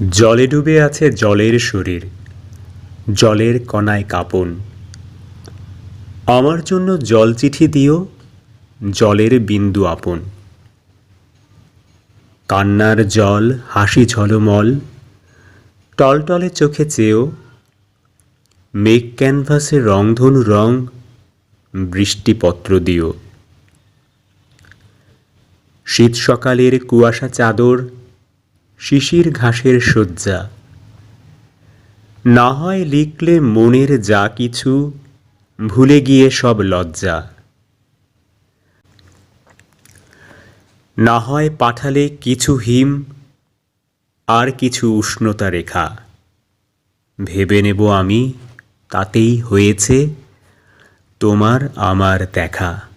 জলে ডুবে আছে জলের শরীর, জলের কণায় কাঁপন। আমার জন্য জল চিঠি দিও, জলের বিন্দু আপন। কান্নার জল, হাসি ঝলমল, টলটলে চোখে চেয়েও, মেঘ ক্যানভাসে রংধনু রং, বৃষ্টিপত্র দিও। শীত সকালের কুয়াশা চাদর শিশির ঘাসের শয্যা। না হয় লিখলে মনের যা কিছু, ভুলে গিয়ে সব লজ্জা। না হয় পাঠালে কিছু হিম, আর কিছু উষ্ণতা রেখা। ভেবে নেব আমি, তাতেই হয়েছে তোমার আমার দেখা।